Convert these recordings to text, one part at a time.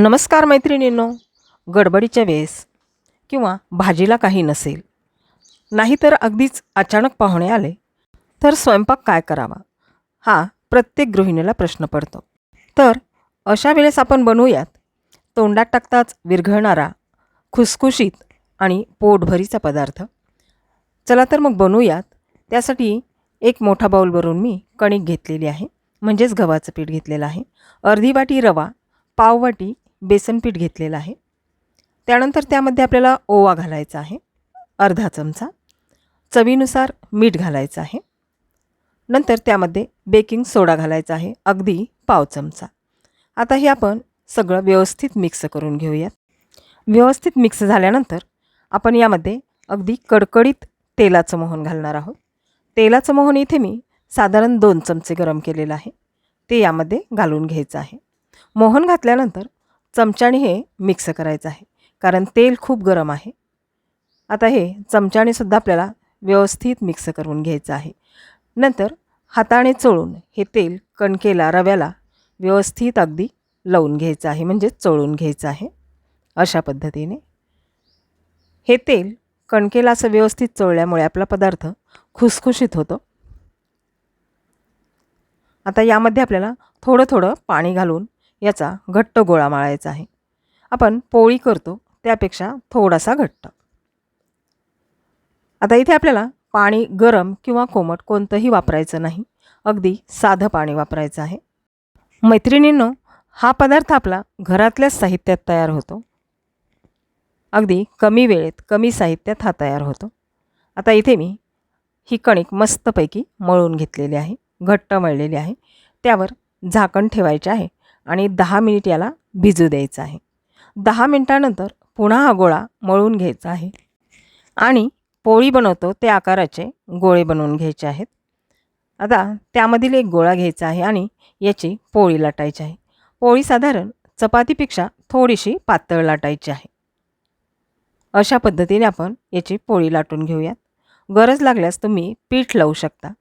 नमस्कार मैत्रिणींनो. गडबडीच्या वेळेस किंवा भाजीला काही नसेल नाहीतर अगदीच अचानक पाहुणे आले तर स्वयंपाक काय करावा हा प्रत्येक गृहिणीला प्रश्न पडतो. तर अशा वेळेस आपण बनवूयात तोंडात टाकताच विरघळणारा खुसखुशीत आणि पोटभरीचा पदार्थ. चला तर मग बनवूयात. त्यासाठी एक मोठा बाऊल भरून मी कणिक घेतलेली आहे म्हणजेच गव्हाचं पीठ घेतलेलं आहे. अर्धी वाटी रवा पाव वाटी बेसन पीठ घेतलेलं आहे. त्यानंतर त्यामध्ये आपल्याला ओवा घालायचा आहे. अर्धा चमचा. चवीनुसार मीठ घालायचं आहे. नंतर त्यामध्ये बेकिंग सोडा घालायचा आहे. अगदी पाव चमचा. आता हे आपण सगळं व्यवस्थित मिक्स करून घेऊयात. व्यवस्थित मिक्स झाल्यानंतर आपण यामध्ये अगदी कडकडीत तेलाचं मोहन घालणार आहोत. तेलाचं मोहन इथे मी साधारण दोन चमचे गरम केलेलं आहे. ते यामध्ये घालून घ्यायचं आहे. मोहन घातल्यानंतर चमच्याने हे मिक्स करायचं आहे. कारण तेल खूप गरम आहे. आता हे चमच्यानेसुद्धा आपल्याला व्यवस्थित मिक्स करून घ्यायचं आहे. नंतर हाताने चोळून हे तेल कणकेला रव्याला व्यवस्थित अगदी लावून घ्यायचं आहे. म्हणजे चोळून घ्यायचं आहे. अशा पद्धतीने हे तेल कणकेला असं व्यवस्थित चोळल्यामुळे आपला पदार्थ खुसखुशीत होतो. आता यामध्ये आपल्याला थोडं थोडं पाणी घालून याचा घट्ट गोळा माळायचा आहे. आपण पोळी करतो त्यापेक्षा थोडासा घट्ट. आता इथे आपल्याला पाणी गरम किंवा कोमट कोणतंही वापरायचं नाही. अगदी साधं पाणी वापरायचं आहे. मैत्रिणींनो हा पदार्थ आपला घरातल्याच साहित्यात तयार होतो. अगदी कमी वेळेत कमी साहित्यात हा तयार होतो. आता इथे मी ही कणिक मस्तपैकी मळून घेतलेली आहे घट्ट मळलेली आहे. त्यावर झाकण ठेवायचे आहे. आणि दहा मिनिट याला भिजू द्यायचं आहे. दहा मिनटानंतर पुन्हा हा गोळा मळून घ्यायचा आहे. आणि पोळी बनवतो त्या आकाराचे गोळे बनवून घ्यायचे आहेत. आता त्यामधील एक गोळा घ्यायचा आहे आणि याची पोळी लाटायची आहे. पोळी साधारण चपातीपेक्षा थोडीशी पातळ लाटायची आहे. अशा पद्धतीने आपण याची पोळी लाटून घेऊयात. गरज लागल्यास तुम्ही पीठ लावू शकता.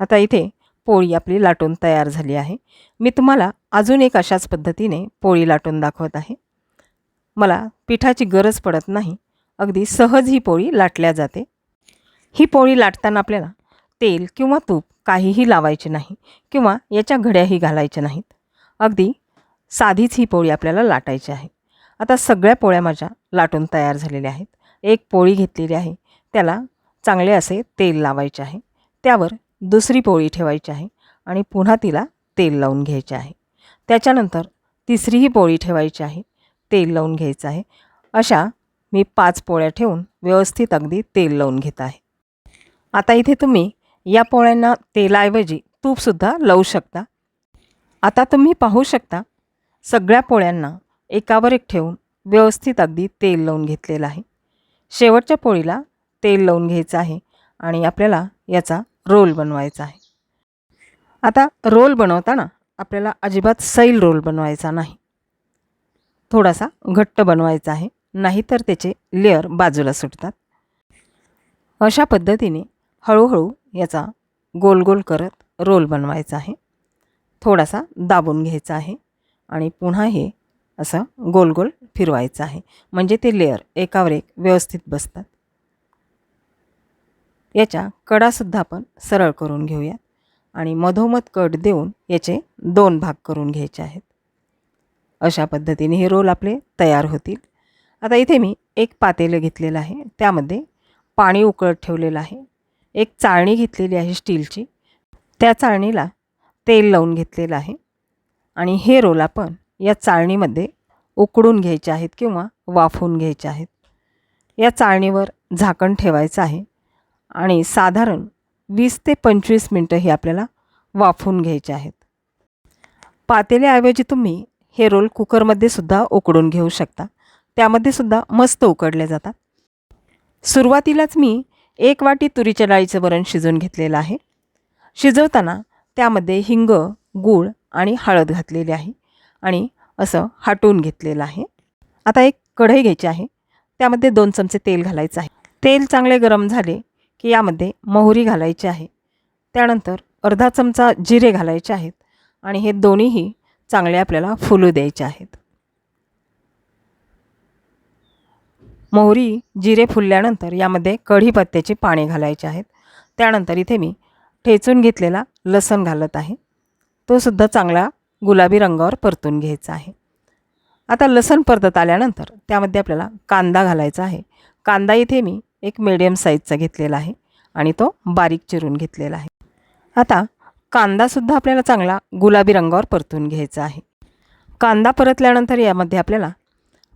आता इथे पोळी आपली लाटून तयार झाली आहे. मी तुम्हाला अजून एक अशाच पद्धतीने पोळी लाटून दाखवत आहे. मला पिठाची गरज पडत नाही. अगदी सहज ही पोळी लाटल्या जाते. ही पोळी लाटताना आपल्याला तेल किंवा तूप काहीही लावायचे नाही किंवा याच्या घड्याही घालायच्या नाहीत. अगदी साधीच ही पोळी आपल्याला लाटायची आहे. आता सगळ्या पोळ्या माझ्या लाटून तयार झालेल्या आहेत. एक पोळी घेतलेली आहे. त्याला चांगले असे तेल लावायचे आहे. त्यावर दुसरी पोळी ठेवायची आहे आणि पुन्हा तिला तेल लावून घ्यायचे आहे. त्याच्यानंतर तिसरीही पोळी ठेवायची आहे तेल लावून घ्यायचं आहे. अशा मी पाच पोळ्या ठेवून व्यवस्थित अगदी तेल लावून घेत आहे. आता इथे तुम्ही या पोळ्यांना तेलाऐवजी तूपसुद्धा लावू शकता. आता तुम्ही पाहू शकता सगळ्या पोळ्यांना एकावर एक ठेवून व्यवस्थित अगदी तेल लावून घेतलेलं आहे. शेवटच्या पोळीला तेल लावून घ्यायचं आहे आणि आपल्याला याचा रोल बनवायचा आहे. आता रोल बनवताना आपल्याला अजिबात सैल रोल बनवायचा नाही. थोडासा घट्ट बनवायचा आहे नाहीतर त्याचे लेअर बाजूला सुटतात. अशा पद्धतीने हळूहळू याचा गोल गोल करत रोल बनवायचा आहे. थोडासा दाबून घ्यायचा आहे आणि पुन्हा हे असं गोल गोल फिरवायचं आहे. म्हणजे ते लेअर एकावर एक व्यवस्थित बसतात. याच्या कडासुद्धा आपण सरळ करून घेऊयात आणि मधोमध कट देऊन याचे दोन भाग करून घ्यायचे आहेत. अशा पद्धतीने हे रोल आपले तयार होतील. आता इथे मी एक पातेलं घेतलेलं आहे. त्यामध्ये पाणी उकळत ठेवलेलं आहे. एक चाळणी घेतलेली आहे स्टीलची. त्या चाळणीला तेल लावून घेतलेलं आहे. आणि हे रोल आपण या चाळणीमध्ये उकडून घ्यायचे आहेत किंवा वाफवून घ्यायचे आहेत. या चाळणीवर झाकण ठेवायचं आहे. आणि साधारण वीस ते पंचवीस मिनटं हे आपल्याला वाफवून घ्यायचे आहेत. पातेल्याऐवजी तुम्ही हे रोल कुकरमध्ये सुद्धा उकडून घेऊ शकता. त्यामध्ये सुद्धा मस्त उकडले जातात. सुरुवातीलाच मी एक वाटी तुरीच्या डाळीचं वरण शिजवून घेतलेलं आहे. शिजवताना त्यामध्ये हिंग गूळ आणि हळद घातलेली आहे आणि असं हाटून घेतलेलं आहे. आता एक कढई घ्यायची आहे. त्यामध्ये दोन चमचे तेल घालायचं आहे. तेल चांगले गरम झाले की यामध्ये मोहरी घालायची आहे. त्यानंतर अर्धा चमचा जिरे घालायचे आहेत आणि हे दोन्हीही चांगले आपल्याला फुलू द्यायचे आहेत. मोहरी जिरे फुलल्यानंतर यामध्ये कढीपत्त्याचे पाणी घालायचे आहेत. त्यानंतर इथे मी ठेचून घेतलेला लसण घालत आहे. तो सुद्धा चांगला गुलाबी रंगावर परतून घ्यायचा आहे. आता लसण परतत आल्यानंतर त्यामध्ये आपल्याला कांदा घालायचा आहे. कांदा इथे मी एक मिडियम साईजचा घेतलेला आहे आणि तो बारीक चिरून घेतलेला आहे. आता कांदासुद्धा आपल्याला चांगला गुलाबी रंगावर परतून घ्यायचा आहे. कांदा परतल्यानंतर यामध्ये आपल्याला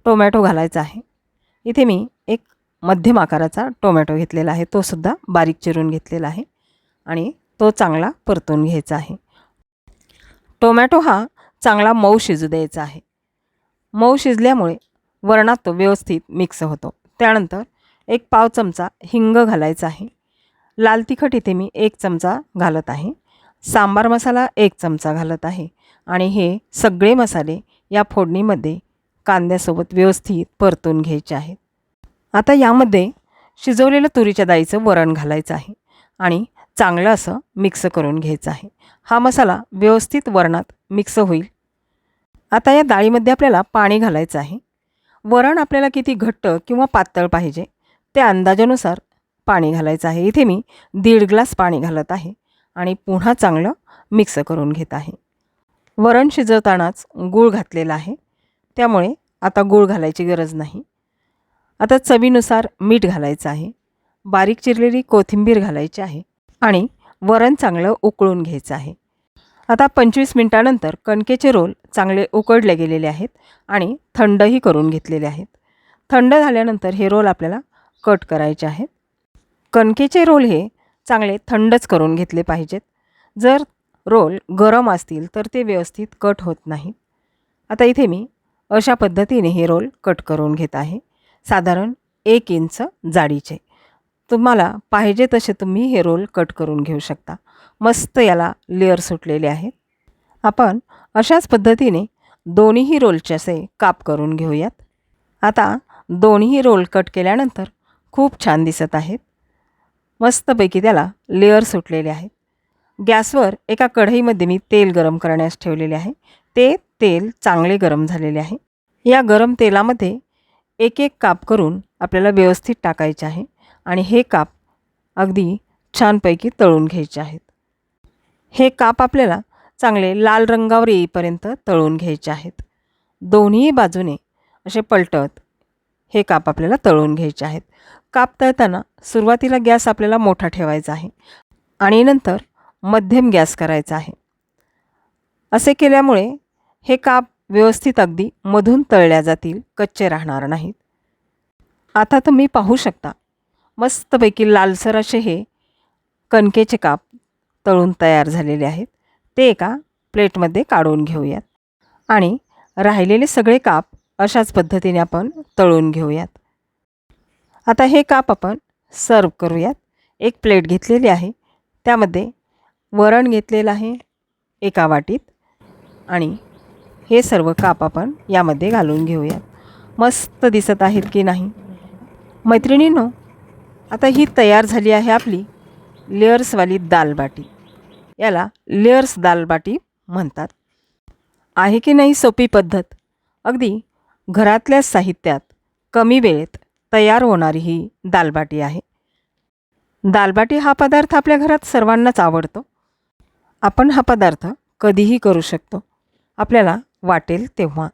टोमॅटो घालायचा आहे. इथे मी एक मध्यम आकाराचा टोमॅटो घेतलेला आहे. तो सुद्धा बारीक चिरून घेतलेला आहे आणि तो चांगला परतून घ्यायचा आहे. टोमॅटो हा चांगला मऊ शिजू द्यायचा आहे. मऊ शिजल्यामुळे वरणात तो व्यवस्थित मिक्स होतो. त्यानंतर एक पाव चमचा हिंग घालायचा आहे. लाल तिखट इथे मी एक चमचा घालत आहे. सांबार मसाला एक चमचा घालत आहे. आणि हे सगळे मसाले या फोडणीमध्ये कांद्यासोबत व्यवस्थित परतून घ्यायचे आहेत. आता यामध्ये शिजवलेलं तुरीच्या डाळीचं वरण घालायचं आहे. आणि चांगलं असं मिक्स करून घ्यायचं आहे. हा मसाला व्यवस्थित वरणात मिक्स होईल. आता या डाळीमध्ये आपल्याला पाणी घालायचं आहे. वरण आपल्याला किती घट्ट किंवा पातळ पाहिजे त्या अंदाजानुसार पाणी घालायचं आहे. इथे मी दीड ग्लास पाणी घालत आहे आणि पुन्हा चांगलं मिक्स करून घेत आहे. वरण शिजवतानाच गूळ घातलेला आहे. त्यामुळे आता गूळ घालायची गरज नाही. आता चवीनुसार मीठ घालायचं आहे. बारीक चिरलेली कोथिंबीर घालायची आहे आणि वरण चांगलं उकळून घ्यायचं आहे. आता पंचवीस मिनटानंतर कणकेचे रोल चांगले उकडले गेलेले आहेत आणि थंडही करून घेतलेले आहेत. थंड झाल्यानंतर हे रोल आपल्याला कट करायचे आहेत. कणकेचे रोल हे चांगले थंडच करून घेतले पाहिजेत. जर रोल गरम असतील तर ते व्यवस्थित कट होत नाहीत. आता इथे मी अशा पद्धतीने हे रोल कट करून घेत आहे. साधारण एक इंच जाडीचे. तुम्हाला पाहिजे तसे तुम्ही हे रोल कट करून घेऊ शकता. मस्त याला लेअर सुटलेले आहेत. आपण अशाच पद्धतीने दोन्हीही रोलचे असे काप करून घेऊयात. आता दोन्ही रोल कट केल्यानंतर खूप छान दिसत आहेत. मस्तपैकी त्याला लेअर सुटलेले आहेत. गॅसवर एका कढईमध्ये मी तेल गरम करण्यास ठेवलेले आहे. ते तेल चांगले गरम झालेले आहे. या गरम तेलामध्ये एक एक काप करून आपल्याला व्यवस्थित टाकायचे आहे आणि हे काप अगदी छानपैकी तळून घ्यायचे आहेत. हे काप आपल्याला चांगले लाल रंगावर येईपर्यंत तळून घ्यायचे आहेत. दोन्ही बाजूने असे पलटत हे काप आपल्याला तळून घ्यायचे आहेत. काप तळताना सुरुवातीला गॅस आपल्याला मोठा ठेवायचा आहे आणि नंतर मध्यम गॅस करायचा आहे. असे केल्यामुळे हे काप व्यवस्थित अगदी मधून तळल्या जातील कच्चे राहणार नाहीत. आता तुम्ही पाहू शकता मस्तपैकी लालसर असे हे कणकेचे काप तळून तयार झालेले आहेत. ते एका प्लेटमध्ये काढून घेऊयात. आणि राहिलेले सगळे काप अशाच पद्धतीने आपण तळून घेऊयात. आता हे काप आपण सर्व करूयात. एक प्लेट घेतलेली आहे. त्यामध्ये वरण घेतलेलं आहे एका वाटीत आणि हे सर्व काप आपण यामध्ये घालून घेऊयात. मस्त दिसत आहेत की नाही? मैत्रिणींनो आता ही तयार झाली आहे आपली लेअर्सवाली दालबाटी याला लेअर्स दालबाटी म्हणतात. आहे की नाही सोपी पद्धत? अगदी घरातल्या साहित्यात कमी वेळेत तयार होणारी ही दालबाटी आहे. दालबाटी हा पदार्थ आपल्या घरात सर्वांनाच आवडतो. आपण हा पदार्थ कधीही करू शकतो. आपल्याला वाटेल तेव्हा.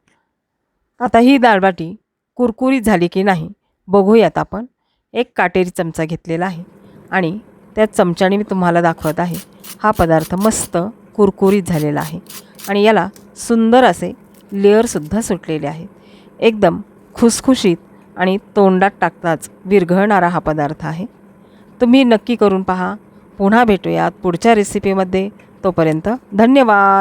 आता ही दालबाटी कुरकुरीत झाली की नाही बघूयात आपण. एक काटेरी चमचा घेतलेला आहे आणि त्या चमच्याने मी तुम्हाला दाखवत आहे. हा पदार्थ मस्त कुरकुरीत झालेला आहे आणि याला सुंदर असे लेअरसुद्धा सुटलेले आहेत. एकदम खुसखुशीत आणि तोंडात टाकताच विरघळणारा हा पदार्थ आहे. तुम्ही नक्की करून पहा. पुन्हा भेटूयात पुढच्या रेसिपीमध्ये तोपर्यंत धन्यवाद.